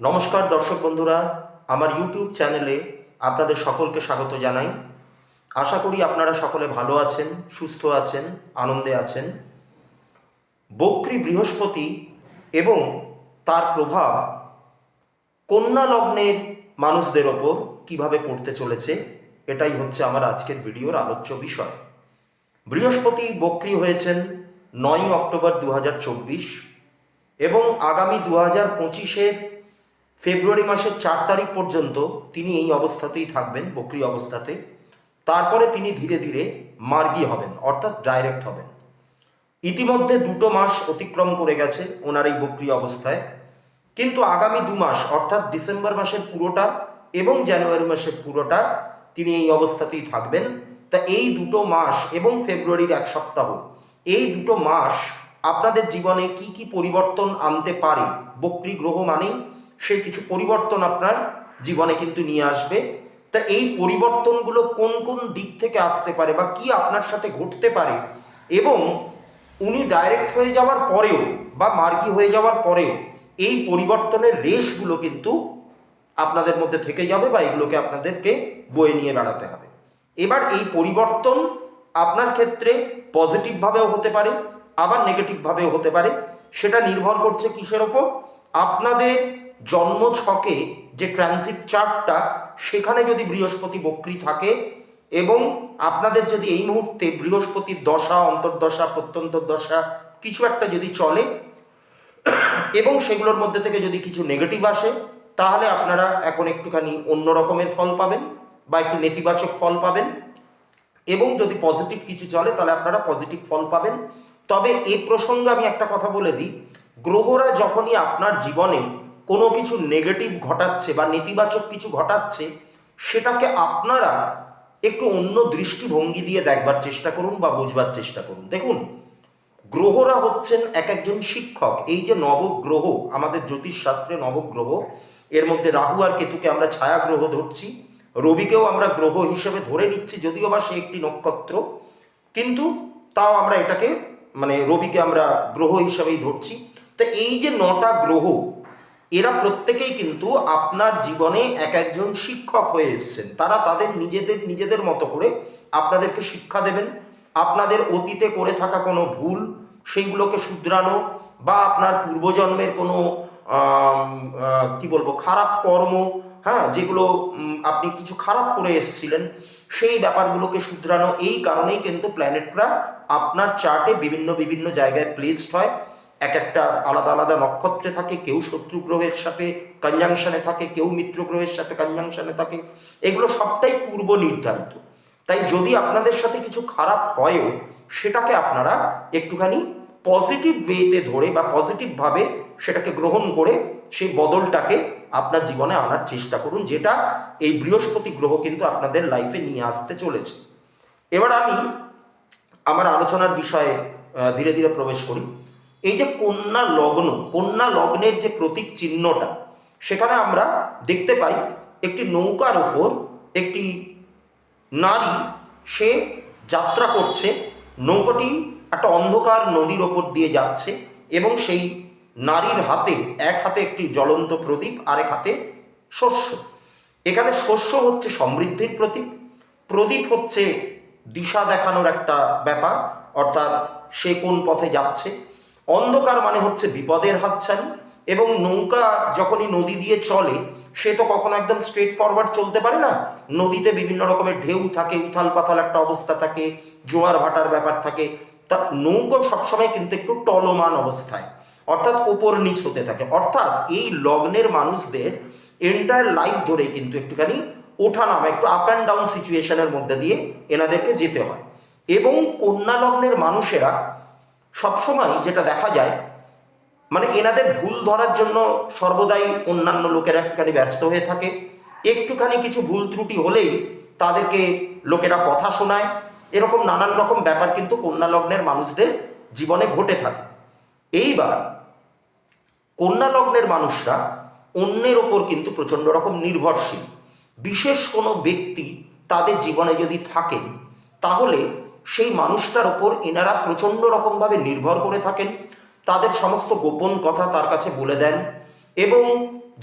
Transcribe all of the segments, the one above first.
নমস্কার দর্শক বন্ধুরা, আমার ইউটিউব চ্যানেলে আপনাদের সকলকে স্বাগত জানাই। আশা করি আপনারা সকলে ভালো আছেন, সুস্থ আছেন, আনন্দে আছেন। বক্রী বৃহস্পতি এবং তার প্রভাব কন্যা লগ্নের মানুষদের ওপর কীভাবে পড়তে চলেছে, এটাই হচ্ছে আমার আজকের ভিডিওর আলোচ্য বিষয়। বৃহস্পতি বক্রী হয়েছেন নয় অক্টোবর দু হাজার চব্বিশ এবং আগামী দু হাজার পঁচিশের ফেব্রুয়ারি মাসের চার তারিখ পর্যন্ত তিনি এই অবস্থাতেই থাকবেন, বক্রি অবস্থাতে। তারপরে তিনি ধীরে ধীরে মার্গী হবেন, অর্থাৎ ডাইরেক্ট হবেন। ইতিমধ্যে দুটো মাস অতিক্রম করে গেছে ওনার এই বক্রি অবস্থায়। কিন্তু আগামী দু মাস, অর্থাৎ ডিসেম্বর মাসের পুরোটা এবং জানুয়ারি মাসের পুরোটা তিনি এই অবস্থাতেই থাকবেন। তা এই দুটো মাস এবং ফেব্রুয়ারির এক সপ্তাহ, এই দুটো মাস আপনাদের জীবনে কি কি পরিবর্তন আনতে পারে বক্রি গ্রহ মানেই সে কিছু পরিবর্তন আপনার জীবনে কিন্তু নিয়ে আসবে। তা এই পরিবর্তনগুলো কোন কোন দিক থেকে আসতে পারে বা কি আপনার সাথে ঘটতে পারে এবং উনি ডাইরেক্ট হয়ে যাওয়ার পরেও বা মার্কি হয়ে যাওয়ার পরেও এই পরিবর্তনের রেশগুলো কিন্তু আপনাদের মধ্যে থেকে যাবে বা এগুলোকে আপনাদেরকে বয়ে নিয়ে বেড়াতে হবে। এবার এই পরিবর্তন আপনার ক্ষেত্রে পজিটিভভাবেও হতে পারে, আবার নেগেটিভভাবেও হতে পারে। সেটা নির্ভর করছে কিসের ওপর? আপনাদের জন্ম ছকে যে ট্রানজিট চার্টটা সেখানে যদি বৃহস্পতি বক্রী থাকে এবং আপনাদের যদি এই মুহূর্তে বৃহস্পতির দশা, অন্তর্দশা প্রত্যন্তর দশা কিছু একটা যদি চলে এবং সেগুলোর মধ্যে থেকে যদি কিছু নেগেটিভ আসে, তাহলে আপনারা এখন একটুখানি অন্য রকমের ফল পাবেন বা একটু নেতিবাচক ফল পাবেন এবং যদি পজিটিভ কিছু চলে, তাহলে আপনারা পজিটিভ ফল পাবেন। তবে এই প্রসঙ্গে আমি একটা কথা বলে দিই। গ্রহরা যখনই আপনার জীবনে কোনো কিছু নেগেটিভ ঘটাচ্ছে বা নেতিবাচক কিছু ঘটাচ্ছে, সেটাকে আপনারা একটু অন্য দৃষ্টিভঙ্গি দিয়ে দেখবার চেষ্টা করুন বা বুঝবার চেষ্টা করুন। দেখুন, গ্রহরা হচ্ছেন এক একজন শিক্ষক। এই যে নবগ্রহ, আমাদের জ্যোতিষশাস্ত্রে নবগ্রহ, এর মধ্যে রাহু আর কেতুকে আমরা ছায়া গ্রহ ধরছি, রবিকেও আমরা গ্রহ হিসেবে ধরে নিচ্ছি, যদিও বা সে একটি নক্ষত্র, কিন্তু তাও আমরা এটাকে মানে রবিকে আমরা গ্রহ হিসাবেই ধরছি। তো এই যে নটা গ্রহ এরা প্রত্যেকেই কিন্তু আপনার জীবনে এক একজন শিক্ষক হয়ে এসছেন। তারা তাদের নিজেদের নিজেদের মতো করে আপনাদেরকে শিক্ষা দেবেন। আপনাদের অতীতে করে থাকা কোনো ভুল, সেইগুলোকে শুধরানো বা আপনার পূর্বজন্মের কোনো কি বলব, খারাপ কর্ম হ্যাঁ যেগুলো আপনি কিছু খারাপ করে এসেছিলেন, সেই ব্যাপারগুলোকে শুধরানো, এই কারণেই কিন্তু প্ল্যানেটরা আপনার চার্টে বিভিন্ন বিভিন্ন জায়গায় প্লেসড হয়। এক একটা আলাদা আলাদা নক্ষত্রে থাকে, কেউ শত্রু গ্রহের সাথে কনজাংশনে থাকে, কেউ মিত্র গ্রহের সাথে কনজাংশনে থাকে। এগুলো সবটাই পূর্ব নির্ধারিত। তাই যদি আপনাদের সাথে কিছু খারাপ হয়ও, সেটাকে আপনারা একটুখানি পজিটিভ ওয়েতে ধরে বা পজিটিভভাবে সেটাকে গ্রহণ করে সেই বদলটাকে আপনার জীবনে আনার চেষ্টা করুন, যেটা এই বৃহস্পতি গ্রহ কিন্তু আপনাদের লাইফে নিয়ে আসতে চলেছে। এবার আমি আমার আলোচনার বিষয়ে ধীরে ধীরে প্রবেশ করি। এই যে কন্যা লগ্ন, কন্যা লগ্নের যে প্রতীক চিহ্নটা, সেখানে আমরা দেখতে পাই একটি নৌকার ওপর একটি নারী, সে যাত্রা করছে। নৌকাটি একটা অন্ধকার নদীর ওপর দিয়ে যাচ্ছে এবং সেই নারীর হাতে, এক হাতে একটি জ্বলন্ত প্রদীপ, আরেক হাতে শস্য। এখানে শস্য হচ্ছে সমৃদ্ধির প্রতীক। প্রদীপ হচ্ছে দিশা দেখানোর একটা ব্যাপার, অর্থাৎ সে কোন পথে যাচ্ছে। অন্ধকার মানে হচ্ছে বিপদের হাতছানি এবং নৌকা যখনই নদী দিয়ে চলে, সে তো কখনো একদম স্ট্রেট ফরওয়ার্ড চলতে পারে না। নদীতে বিভিন্ন রকমের ঢেউ থাকে, উথাল পাথাল একটা অবস্থা থাকে, জোয়ার ভাটার ব্যাপার থাকে। তা নৌকো সবসময় কিন্তু একটু টলমান অবস্থায়, অর্থাৎ ওপর নিচ হতে থাকে। অর্থাৎ এই লগ্নের মানুষদের এন্টায়ার লাইফ ধরে কিন্তু একটুখানি ওঠা নামা, একটু আপ অ্যান্ড ডাউন সিচুয়েশনের মধ্যে দিয়ে এনাদেরকে যেতে হয়। এবং কন্যা লগ্নের মানুষেরা সবসময় যেটা দেখা যায় মানে এনাদের ভুল ধরার জন্য সর্বদাই অন্যান্য লোকেরা একটুখানি ব্যস্ত হয়ে থাকে। একটুখানি কিছু ভুল ত্রুটি হলেই তাদেরকে লোকেরা কথা শোনায়। এরকম নানান রকম ব্যাপার কিন্তু কন্যা লগ্নের মানুষদের জীবনে ঘটে থাকে। এইবার কন্যা লগ্নের মানুষরা অন্যের ওপর কিন্তু প্রচণ্ড রকম নির্ভরশীল। বিশেষ কোনো ব্যক্তি তাদের জীবনে যদি থাকেন, তাহলে সেই মানুষটার ওপর এনারা প্রচণ্ড রকমভাবে নির্ভর করে থাকেন, তাদের সমস্ত গোপন কথা তার কাছে বলে দেন এবং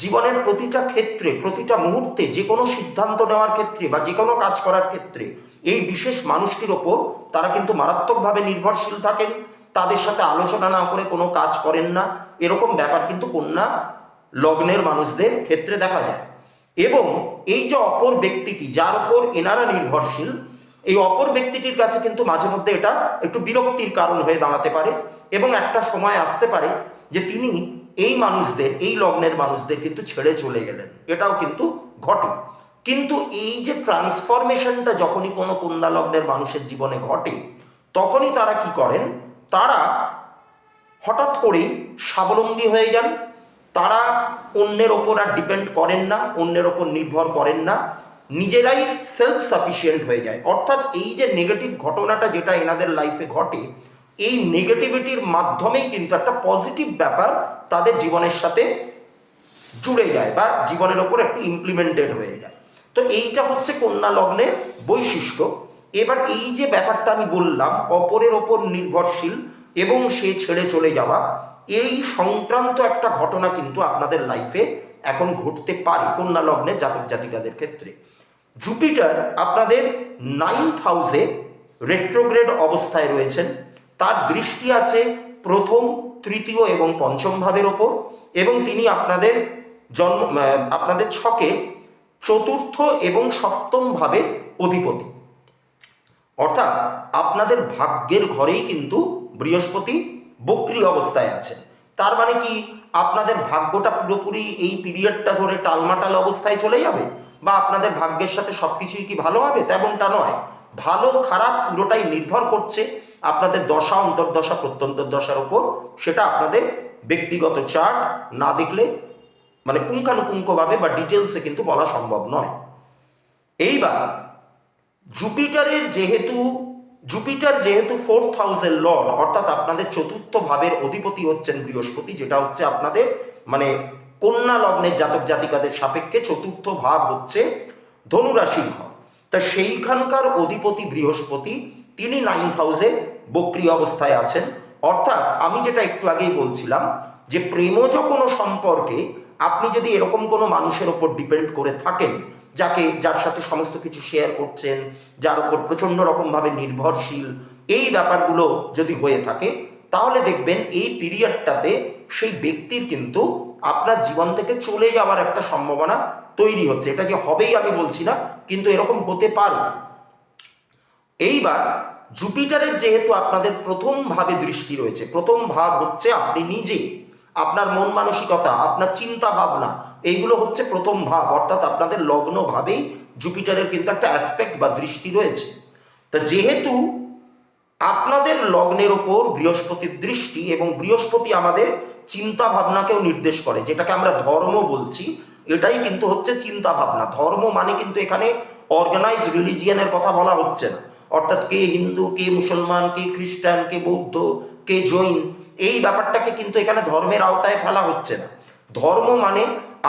জীবনের প্রতিটা ক্ষেত্রে, প্রতিটা মুহূর্তে যে কোনো সিদ্ধান্ত নেওয়ার ক্ষেত্রে বা যে কোনো কাজ করার ক্ষেত্রে এই বিশেষ মানুষটির ওপর তারা কিন্তু মারাত্মকভাবে নির্ভরশীল থাকেন, তাদের সাথে আলোচনা না করে কোনো কাজ করেন না, এরকম ব্যাপার কিন্তু কন্যা লগ্নের মানুষদের ক্ষেত্রে দেখা যায় এবং এই যে অপর ব্যক্তিটি যার ওপর এনারা নির্ভরশীল এই অপর ব্যক্তিটির কাছে কিন্তু মাঝে মধ্যে এটা একটু বিরক্তির কারণ হয়ে দাঁড়াতে পারে এবং একটা সময় আসতে পারে যে তিনি এই মানুষদের, এই লগ্নের মানুষদের কিন্তু ছেড়ে চলে গেলেন। এটাও কিন্তু ঘটে। কিন্তু এই যে ট্রান্সফরমেশনটা যখনই কোনো কন্যা লগ্নের মানুষের জীবনে ঘটে, তখনই তারা কি করেন? তারা হঠাৎ করেই স্বাবলম্বী হয়ে যান। তারা অন্যের ওপর আর ডিপেন্ড করেন না, অন্যের ওপর নির্ভর করেন না। নিজেরাই সেলফ সাফিসিয়েন্ট হয়ে যায়। অর্থাৎ এই যে নেগেটিভ ঘটনাটা যেটা এনাদের লাইফে ঘটে, এই নেগেটিভিটির মাধ্যমেই কিন্তু একটা পজিটিভ ব্যাপার তাদের জীবনের সাথে জুড়ে যায় বা জীবনের ওপর একটু ইমপ্লিমেন্টেড হয়ে যায়। তো এইটা হচ্ছে কন্যা লগ্নের বৈশিষ্ট্য। এবার এই যে ব্যাপারটা আমি বললাম, অপরের ওপর নির্ভরশীল এবং সে ছেড়ে চলে যাওয়া, এই সংক্রান্ত একটা ঘটনা কিন্তু আপনাদের লাইফে এখন ঘটতে পারে কন্যা লগ্নে জাতক জাতিকাদের ক্ষেত্রে। জুপিটার আপনাদের নাইন্থ হাউসে রেট্রোগ্রেড অবস্থায় রয়েছেন। তার দৃষ্টি আছে প্রথম, তৃতীয় এবং পঞ্চম ভাবের ওপর এবং তিনি আপনাদের জন্ম আপনাদের ছকে চতুর্থ এবং সপ্তম ভাবে অধিপতি। অর্থাৎ আপনাদের ভাগ্যের ঘরেই কিন্তু বৃহস্পতি বক্রি অবস্থায় আছেন। তার মানে কি আপনাদের ভাগ্যটা পুরোপুরি এই পিরিয়ডটা ধরে টালমাটাল অবস্থায় চলে যাবে? বা আপনাদের ভাগ্যের সাথে সব কিছুই কি ভালো হবে? তেমনটা নয়। ভালো, খারাপ পুরোটাই নির্ভর করছে আপনাদের দশা, অন্তর্দশা প্রত্যন্তর দশার উপর। সেটা আপনাদের ব্যক্তিগত চার্ট না দেখলে মানে পুঙ্খানুপুঙ্খভাবে বা ডিটেলসে কিন্তু বলা সম্ভব নয়। এইবার, জুপিটারের যেহেতু, জুপিটার যেহেতু ফোর্থ হাউসের লর্ড, অর্থাৎ আপনাদের চতুর্থ ভাবের অধিপতি হচ্ছেন বৃহস্পতি, যেটা হচ্ছে আপনাদের মানে কন্যা লগ্নের জাতক জাতিকাদের সাপেক্ষে চতুর্থ ভাব হচ্ছে ধনুরাশির ঘর। তা সেইখানকার অধিপতি বৃহস্পতি, তিনি নাইন্থ হাউসে বক্রি অবস্থায় আছেন। অর্থাৎ আমি যেটা একটু আগেই বলছিলাম যে প্রেমজ কোনো সম্পর্কে আপনি যদি এরকম কোনো মানুষের ওপর ডিপেন্ড করে থাকেন, যাকে যার সাথে সমস্ত কিছু শেয়ার করছেন, যার উপর প্রচণ্ড রকমভাবে নির্ভরশীল, এই ব্যাপারগুলো যদি হয়ে থাকে, তাহলে দেখবেন এই পিরিয়ডটাতে সেই ব্যক্তির কিন্তু আপনার জীবন থেকে চলে যাওয়ার একটা সম্ভাবনা তৈরি হচ্ছে। এটা যে হবেই আমি বলছি না, কিন্তু এরকম হতে পারে। এইবার জুপিটারের যেহেতু আপনাদের প্রথম ভাবে দৃষ্টি রয়েছে, প্রথম ভাব হচ্ছে আপনি নিজে, আপনার মন মানসিকতা, আপনার চিন্তা ভাবনা, এইগুলো হচ্ছে প্রথম ভাব। অর্থাৎ আপনাদের লগ্ন ভাবেই জুপিটারের কিন্তু একটা অ্যাসপেক্ট বা দৃষ্টি রয়েছে। তা যেহেতু আপনাদের লগ্নের ওপর বৃহস্পতির দৃষ্টি এবং বৃহস্পতি আমাদের চিন্তা ভাবনাকেও নির্দেশ করে, যেটাকে আমরা ধর্ম বলছি। এটাই কিন্তু হচ্ছে চিন্তা ভাবনা ধর্ম মানে কিন্তু এখানে অর্গানাইজ রিলিজিয়ানের কথা বলা হচ্ছে না। অর্থাৎ কে হিন্দু, কে মুসলমান, কে খ্রিস্টান, কে বৌদ্ধ, কে জৈন, এই ব্যাপারটাকে কিন্তু এখানে ধর্মের আওতায় ফেলা হচ্ছে না। ধর্ম মানে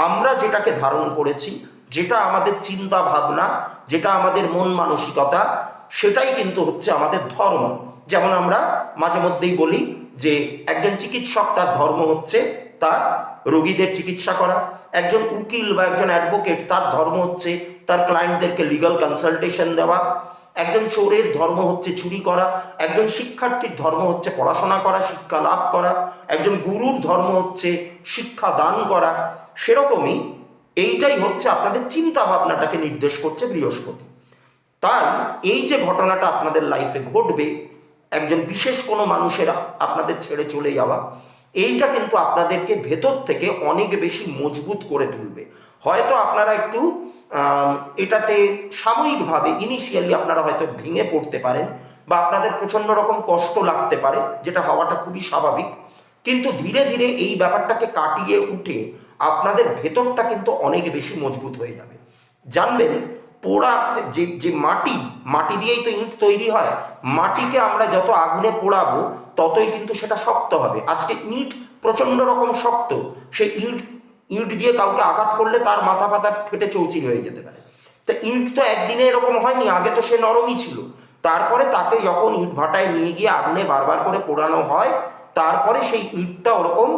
আমরা যেটাকে ধারণ করেছি, যেটা আমাদের চিন্তা ভাবনা যেটা আমাদের মন মানসিকতা, সেটাই কিন্তু হচ্ছে আমাদের ধর্ম। যেমন আমরা মাঝে মধ্যেই বলি যে একজন চিকিৎসক তার ধর্ম হচ্ছে তার রোগীদের চিকিৎসা করা, একজন উকিল বা একজন অ্যাডভোকেট তার ধর্ম হচ্ছে তার ক্লায়েন্টদেরকে লিগাল কনসালটেশন দেওয়া, একজন চোরের ধর্ম হচ্ছে চুরি করা, একজন শিক্ষার্থীর ধর্ম হচ্ছে পড়াশোনা করা, শিক্ষা লাভ করা, একজন গুরুর ধর্ম হচ্ছে শিক্ষা দান করা, সেরকমই এইটাই হচ্ছে আপনাদের চিন্তা ভাবনাটাকে নির্দেশ করছে বৃহস্পতি। তাই এই যে ঘটনাটা আপনাদের লাইফে ঘটবে একজন বিশেষ কোনো মানুষের আপনাদের ছেড়ে চলে যাওয়া, এইটা কিন্তু আপনাদেরকে ভেতর থেকে অনেক বেশি মজবুত করে তুলবে। হয়তো আপনারা একটু এটাতে সাময়িকভাবে ইনিশিয়ালি আপনারা হয়তো ভেঙে পড়তে পারেন বা আপনাদের প্রচণ্ড রকম কষ্ট লাগতে পারে, যেটা হওয়াটা খুবই স্বাভাবিক। কিন্তু ধীরে ধীরে এই ব্যাপারটাকে কাটিয়ে উঠে আপনাদের ভেতরটা কিন্তু অনেক বেশি মজবুত হয়ে যাবে। জানবেন পোড়া, যে যে মাটি মাটি দিয়েই তো ইট তৈরি হয়, মাটিকে আমরা যত আগুনে পোড়াবো, ততই কিন্তু সেটা শক্ত হবে। আজকে ইট প্রচণ্ড রকম শক্ত, সে ইট ইট দিয়ে কাউকে আঘাত করলে তার মাথা ফাথা ফেটে চৌচির হয়ে যেতে পারে। তো ইট তো একদিনে এরকম হয়নি, আগে তো সে নরমই ছিল। তারপরে তাকে যখন ইট ভাটায় নিয়ে গিয়ে আগুনে বারবার করে পোড়ানো হয়, তারপরে সেই ইটটা ওরকম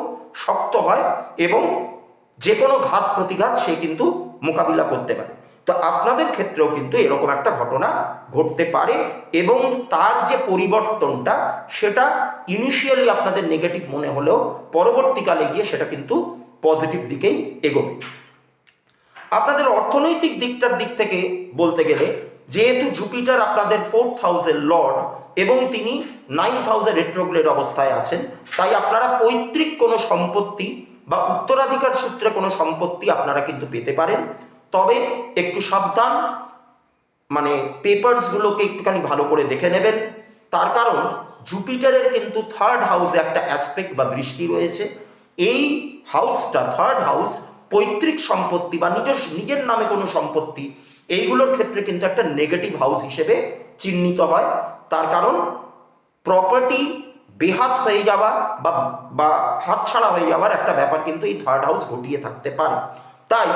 শক্ত হয় এবং যে কোনো ঘাত প্রতিঘাত সে কিন্তু মোকাবিলা করতে পারে। তো আপনাদের ক্ষেত্রেও কিন্তু এরকম একটা ঘটনা ঘটতে পারে এবং তার যে পরিবর্তনটা, সেটা ইনিশিয়ালি আপনাদের নেগেটিভ মনে হলেও পরবর্তীকালে গিয়ে সেটা কিন্তু পজিটিভ দিকেই এগোবে। আপনাদের অর্থনৈতিক দিকটার দিক থেকে বলতে গেলে, যেহেতু জুপিটার আপনাদের ফোর্থ হাউসের লর্ড এবং তিনি নাইন হাউসের রেট্রোগ্রেড অবস্থায় আছেন, তাই আপনারা পৈতৃক কোনো সম্পত্তি বা উত্তরাধিকার সূত্রে কোনো সম্পত্তি আপনারা কিন্তু পেতে পারেন। তবে একটু সাবধান মানে পেপারসগুলোকে একটুখানি ভালো করে দেখে নেবেন। তার কারণ, জুপিটারের কিন্তু থার্ড হাউসে একটা অ্যাসপেক্ট বা দৃষ্টি রয়েছে। এই হাউসটা থার্ড হাউস পৈতৃক সম্পত্তি বা নিজস্ব, নিজের নামে কোনো সম্পত্তি, এইগুলোর ক্ষেত্রে কিন্তু একটা নেগেটিভ হাউস হিসেবে চিহ্নিত হয়। তার কারণ প্রপার্টি বেহাত হয়ে যাওয়া বা বা হাতছাড়া হয়ে যাওয়ার একটা ব্যাপার কিন্তু এই থার্ড হাউস ঘটিয়ে থাকতে পারে। তাই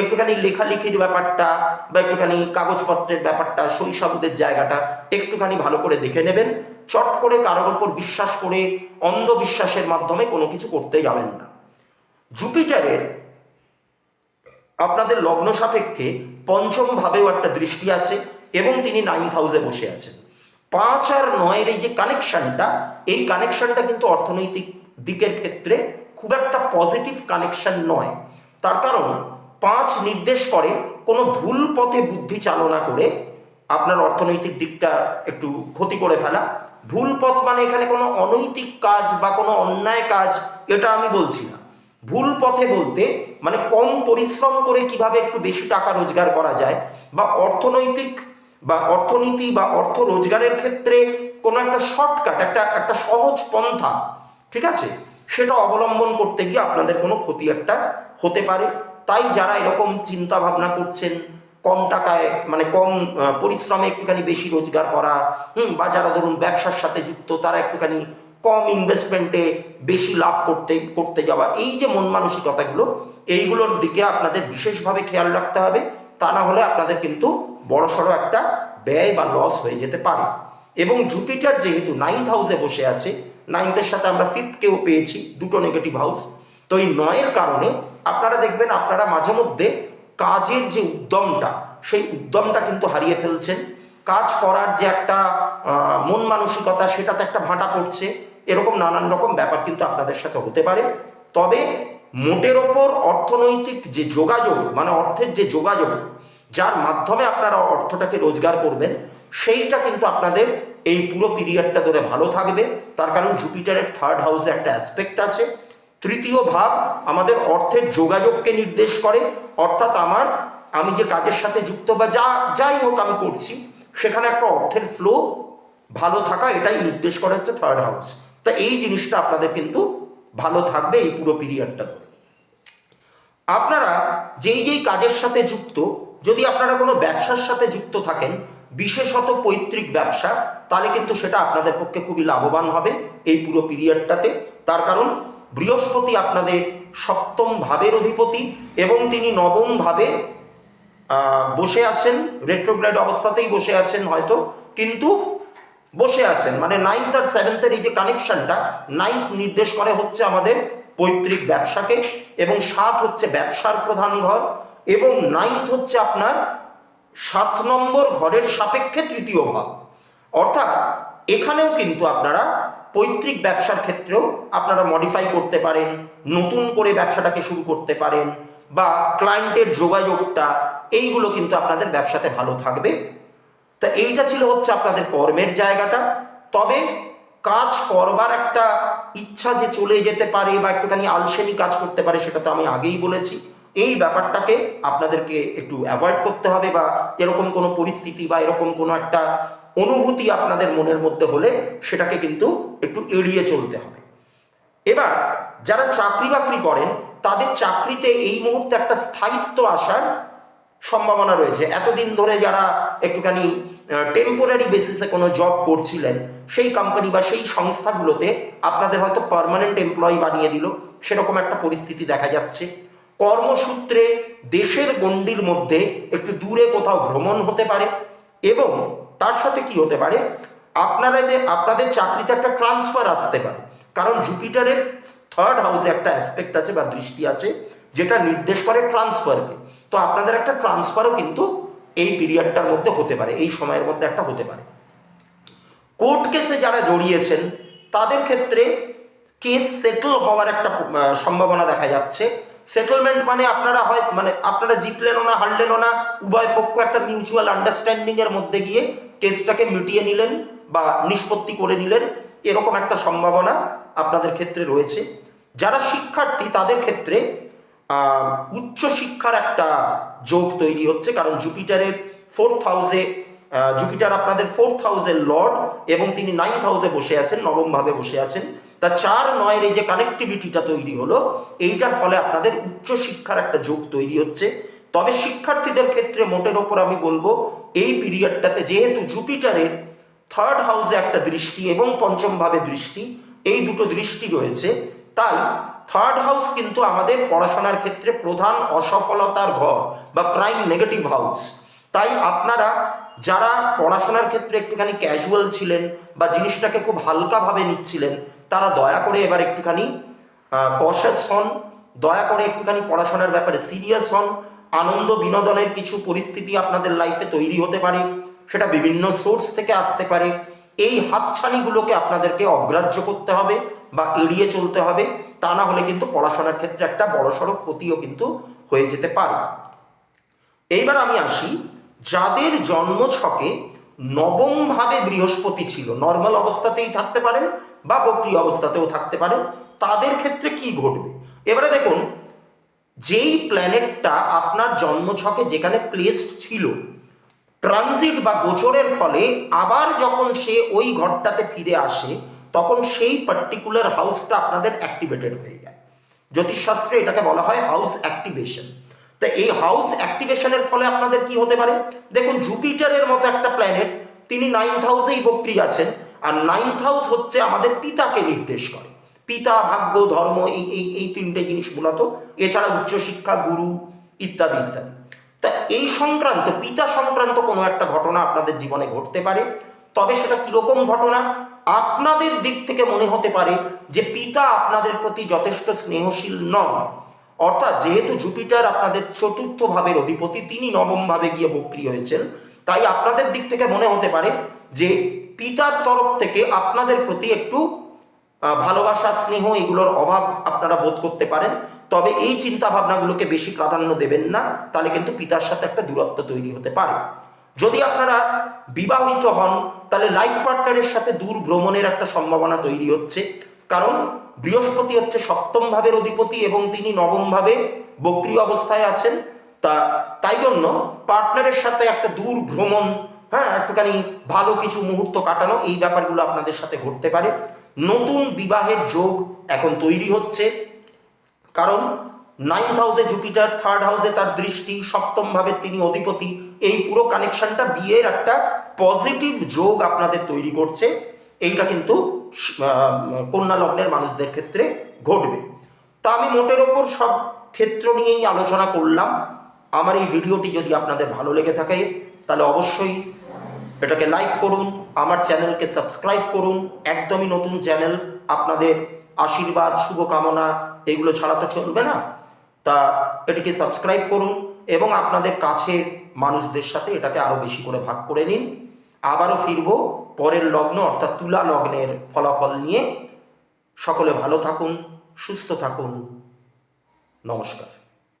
একটুখানি লেখালেখির ব্যাপারটা বা একটুখানি কাগজপত্রের ব্যাপারটা, শৈশবদের জায়গাটা একটুখানি ভালো করে দেখে নেবেন। চট করে কারোর ওপর বিশ্বাস করে অন্ধবিশ্বাসের মাধ্যমে কোনো কিছু করতে যাবেন না। জুপিটারের আপনাদের লগ্ন সাপেক্ষে পঞ্চম ভাবেও একটা দৃষ্টি আছে এবং তিনি নাইন্থ হাউসে বসে আছেন। পাঁচ আর নয়ের এই যে কানেকশনটা এই কানেকশনটা কিন্তু অর্থনৈতিক দিকের ক্ষেত্রে খুব একটা পজিটিভ কানেকশন নয়। তার কারণ পাঁচ নির্দেশ করে, কোনো ভুল পথে বুদ্ধি চালনা করে আপনার অর্থনৈতিক দিকটা একটু ক্ষতি করে ফেলা। ভুল পথ মানে এখানে কোনো অনৈতিক কাজ বা কোনো অন্যায় কাজ, এটা আমি বলছি না। ভুল পথে বলতে মানে কম পরিশ্রম করে কীভাবে একটু বেশি টাকা রোজগার করা যায় বা অর্থনৈতিক বা অর্থনীতি বা অর্থ রোজগারের ক্ষেত্রে কোনো একটা শর্টকাট, একটা একটা সহজ পন্থা, ঠিক আছে? সেটা অবলম্বন করতে গিয়ে আপনাদের কোনো ক্ষতি একটা হতে পারে। তাই যারা এরকম চিন্তা ভাবনা করছেন, কম টাকায় মানে কম পরিশ্রমে একটুখানি বেশি রোজগার করা, হুম, বা যারা ধরুন ব্যবসার সাথে যুক্ত, তারা একটুখানি কম ইনভেস্টমেন্টে বেশি লাভ করতে করতে যাওয়া, এই যে মন মানসিকতাগুলো, এইগুলোর দিকে আপনাদের বিশেষভাবে খেয়াল রাখতে হবে। তা না হলে আপনাদের কিন্তু বড়সড় একটা ব্যয় বা লস হয়ে যেতে পারে। এবং জুপিটার যেহেতু নাইন্থ হাউসে বসে আছে নাইন্থের সাথে আমরা ফিফথকেও পেয়েছি, দুটো নেগেটিভ হাউস তো এই নয়ের কারণে আপনারা দেখবেন, আপনারা মাঝে মধ্যে কাজের যে উদ্যমটা, সেই উদ্যমটা কিন্তু হারিয়ে ফেলছেন। কাজ করার যে একটা মন মানসিকতা সেটাতে একটা ভাঁটা পড়ছে। এরকম নানান রকম ব্যাপার কিন্তু আপনাদের সাথে হতে পারে। তবে মোটের ওপর অর্থনৈতিক যে যোগাযোগ মানে অর্থের যে যোগাযোগ, যার মাধ্যমে আপনারা অর্থটাকে রোজগার করবেন, সেইটা কিন্তু আপনাদের এই পুরো পিরিয়ডটা ধরে ভালো থাকবে। তার কারণ জুপিটারের থার্ড হাউসে একটা অ্যাসপেক্ট আছে। তৃতীয় ভাব আমাদের অর্থের যোগাযোগকে নির্দেশ করে। অর্থাৎ আমার, আমি যে কাজের সাথে যুক্ত বা যা, যাই হোক আমি করছি, সেখানে একটা অর্থের ফ্লো ভালো থাকা এটাই নির্দেশ করে হচ্ছে থার্ড হাউস তা এই জিনিসটা আপনাদের কিন্তু ভালো থাকবে এই পুরো পিরিয়ডটা ধরে। আপনারা যেই যেই কাজের সাথে যুক্ত, যদি আপনারা কোনো ব্যবসার সাথে যুক্ত থাকেন বিশেষত পৈতৃক ব্যবসা, তাহলে কিন্তু সেটা আপনাদের পক্ষে খুবই লাভবান হবে এই পুরো পিরিয়ডটাতে তার কারণ, বৃহস্পতি আপনাদের সপ্তম ভাবের অধিপতি এবং তিনি নবম ভাবে বসে আছেন রেট্রোগ্রেড অবস্থাতেই বসে আছেন হয়তো, কিন্তু বসে আছেন। মানে নাইন্থ আর সেভেন্থের এই যে কানেকশনটা নাইন্থ নির্দেশ করে হচ্ছে আমাদের পৈতৃক ব্যবসাকে এবং সাত হচ্ছে ব্যবসার প্রধান ঘর এবং নাইন্থ হচ্ছে আপনার সাত নম্বর ঘরের সাপেক্ষে তৃতীয় ভাব অর্থাৎ এখানেও কিন্তু আপনারা পৈতৃক ব্যবসার ক্ষেত্রেও আপনারা মডিফাই করতে পারেন, নতুন করে ব্যবসাটাকে শুরু করতে পারেন বা ক্লায়েন্টের যোগাযোগটা, এইগুলো কিন্তু আপনাদের ব্যবসাতে ভালো থাকবে। তা এইটা ছিল হচ্ছে আপনাদের কর্মের জায়গাটা। তবে কাজ করবার একটা ইচ্ছা যে চলে যেতে পারে বা একটুখানি আলসেমি কাজ করতে পারে সেটা তো আমি আগেই বলেছি। এই ব্যাপারটাকে আপনাদেরকে একটু অ্যাভয়েড করতে হবে বা এরকম কোনো পরিস্থিতি বা এরকম কোনো একটা অনুভূতি আপনাদের মনের মধ্যে হলে সেটাকে কিন্তু একটু এড়িয়ে চলতে হবে। এবার যারা চাকরি বাকরি করেন, তাদের চাকরিতে এই মুহূর্তে একটা স্থায়িত্ব আসার সম্ভাবনা রয়েছে। এতদিন ধরে যারা একটুখানি টেম্পোরারি বেসিসে কোনো জব করছিলেন, সেই কোম্পানি বা সেই সংস্থাগুলোতে আপনাদের হয়তো পার্মানেন্ট এমপ্লয়ি বানিয়ে দিল। সেরকম একটা পরিস্থিতি দেখা যাচ্ছে। কর্মসূত্রে দেশের গণ্ডির মধ্যে একটু দূরে কোথাও ভ্রমণ হতে পারে এবং তার সাথে কি হতে পারে? আপনারা আপনাদের চাকরিতে একটা ট্রান্সফার আসতে পারে। কারণ জুপিটারের থার্ড হাউসে একটা অ্যাসপেক্ট আছে বা দৃষ্টি আছে, যেটা নির্দেশ করে ট্রান্সফারকে তো আপনাদের একটা ট্রান্সফারও কিন্তু এই পিরিয়ডটার মধ্যে হতে পারে, এই সময়ের মধ্যে একটা হতে পারে। কোর্ট কেসে যারা জড়িয়েছেন, তাদের ক্ষেত্রে কেস সেটেল হওয়ার একটা সম্ভাবনা দেখা যাচ্ছে। সেটেলমেন্ট মানে আপনারা হয় মানে আপনারা জিতলেনও না, হারলেনও না, উভয় পক্ষ একটা মিউচুয়াল আন্ডারস্ট্যান্ডিং এর মধ্যে গিয়ে কেসটাকে মিটিয়ে নিলেন বা নিষ্পত্তি করে নিলেন, এরকম একটা সম্ভাবনা আপনাদের ক্ষেত্রে রয়েছে। যারা শিক্ষার্থী, তাদের ক্ষেত্রে উচ্চ শিক্ষার একটা যোগ তৈরি হচ্ছে, কারণ জুপিটারের ফোর্থ হাউসে জুপিটার আপনাদের ফোর্থ হাউসের লর্ড এবং তিনি নাইন্থ হাউসে বসে আছেন, নবম ভাবে বসে আছেন। তা চার নয়ের এই যে কানেক্টিভিটিটা তৈরি হলো, এইটার ফলে আপনাদের উচ্চ শিক্ষার একটা যোগ তৈরি হচ্ছে। তবে শিক্ষার্থীদের ক্ষেত্রে মোটের ওপর আমি বলব, এই পিরিয়ডটাতে যেহেতু জুপিটারের থার্ড হাউসে একটা দৃষ্টি এবং পঞ্চম ভাবে দৃষ্টি, এই দুটো দৃষ্টি রয়েছে। তাই থার্ড হাউস কিন্তু আমাদের পড়াশোনার ক্ষেত্রে প্রধান অসফলতার ঘর বা প্রাইম নেগেটিভ হাউস তাই আপনারা যারা পড়াশোনার ক্ষেত্রে একটুখানি ক্যাজুয়াল ছিলেন বা জিনিসটাকে খুব হালকাভাবে নিচ্ছিলেন, তারা দয়া করে এবার একটুখানি কশাস হন, দয়া করে একটুখানি পড়াশোনার ব্যাপারে সিরিয়াস হন। আনন্দ বিনোদনের কিছু পরিস্থিতি আপনাদের লাইফে তৈরি হতে পারে, সেটা বিভিন্ন সোর্স থেকে আসতে পারে। এই হাতছানিগুলোকে আপনাদেরকে অগ্রাহ্য করতে হবে বা এড়িয়ে চলতে হবে, তা না হলে কিন্তু পড়াশোনার ক্ষেত্রে একটা বড়সড় ক্ষতিও কিন্তু হয়ে যেতে পারে। এইবার আমি আসি যাদের জন্ম ছকে নবম ভাবে বৃহস্পতি ছিল নর্মাল অবস্থাতেই থাকতে পারেন বা বক্রিয় অবস্থাতেও থাকতে পারেন, তাদের ক্ষেত্রে কি ঘটবে? এবারে দেখুন, যেই প্ল্যানেটটা আপনার জন্মছকে যেখানে প্লেসড ছিল ট্রানজিট বা গোচরের ফলে আবার যখন সে ওই ঘরটাতে ফিরে আসে, তখন সেই পার্টিকুলার হাউসটা আপনাদের অ্যাক্টিভেটেড হয়ে যায়। জ্যোতিষশাস্ত্রে এটাকে বলা হয় হাউস অ্যাক্টিভেশন তো এই হাউস অ্যাক্টিভেশনের ফলে আপনাদের কি হতে পারে? দেখুন জুপিটারের মতো একটা প্ল্যানেট তিনি নাইন্থ হাউসেই বক্রি আছেন, আর নাইন্থ হাউস হচ্ছে আমাদের পিতাকে নির্দেশ করে। পিতা, ভাগ্য, ধর্ম, এই এই এই তিনটে জিনিস মূলত। এছাড়া উচ্চশিক্ষা, গুরু, ইত্যাদি ইত্যাদি। তা এই সংক্রান্ত, পিতা সংক্রান্ত কোনো একটা ঘটনা আপনাদের জীবনে ঘটতে পারে। তবে সেটা কীরকম ঘটনা? আপনাদের দিক থেকে মনে হতে পারে যে পিতা আপনাদের প্রতি যথেষ্ট স্নেহশীল নন। অর্থাৎ যেহেতু জুপিটার আপনাদের চতুর্থ ভাবের অধিপতি, তিনি নবম ভাবে গিয়ে বক্রি হয়েছেন, তাই আপনাদের দিক থেকে মনে হতে পারে যে পিতার তরফ থেকে আপনাদের প্রতি একটু ভালোবাসা, স্নেহ এগুলোর অভাব আপনারা বোধ করতে পারেন। তবে এই চিন্তা ভাবনাগুলোকে বেশি প্রাধান্য দেবেন না, তাহলে কিন্তু পিতার সাথে একটা দূরত্ব তৈরি হতে পারে। যদি আপনারা বিবাহিত হন, তাহলে লাইফ পার্টনারের সাথে দূর ভ্রমণের একটা সম্ভাবনা তৈরি হচ্ছে। কারণ বৃহস্পতি হচ্ছে সপ্তম ভাবের অধিপতি এবং তিনি নবম ভাবে বক্রি অবস্থায় আছেন। তা, তাই জন্য পার্টনারের সাথে একটা দূর ভ্রমণ হ্যাঁ একটুখানি ভালো কিছু মুহূর্ত কাটানো, এই ব্যাপারগুলো আপনাদের সাথে ঘটতে পারে। নতুন বিবাহের যোগ এখন তৈরি হচ্ছে। কারণ নাইন্থ হাউসে জুপিটার থার্ড হাউসে তার দৃষ্টি, সপ্তম ভাবের তিনি অধিপতি, এই পুরো কানেকশনটা বিয়ের একটা পজিটিভ যোগ আপনাদের তৈরি করছে। এইটা কিন্তু কন্যা লগ্নের মানুষদের ক্ষেত্রে ঘটবে। তা আমি মোটের ওপর সব ক্ষেত্র নিয়েই আলোচনা করলাম। আমার এই ভিডিওটি যদি আপনাদের ভালো লেগে থাকে, তাহলে অবশ্যই এটাকে লাইক করুন, আমার চ্যানেলকে সাবস্ক্রাইব করুন। একদমই নতুন চ্যানেল, আপনাদের আশীর্বাদ, শুভকামনা, এগুলো ছাড়া তো চলবে না। তা এটিকে সাবস্ক্রাইব করুন এবং আপনাদের কাছের মানুষদের সাথে এটাকে আরও বেশি করে ভাগ করে নিন। আবারও ফিরব পরের লগ্ন, অর্থাৎ তুলা লগ্নের ফলাফল নিয়ে। সকলে ভালো থাকুন, সুস্থ থাকুন। নমস্কার।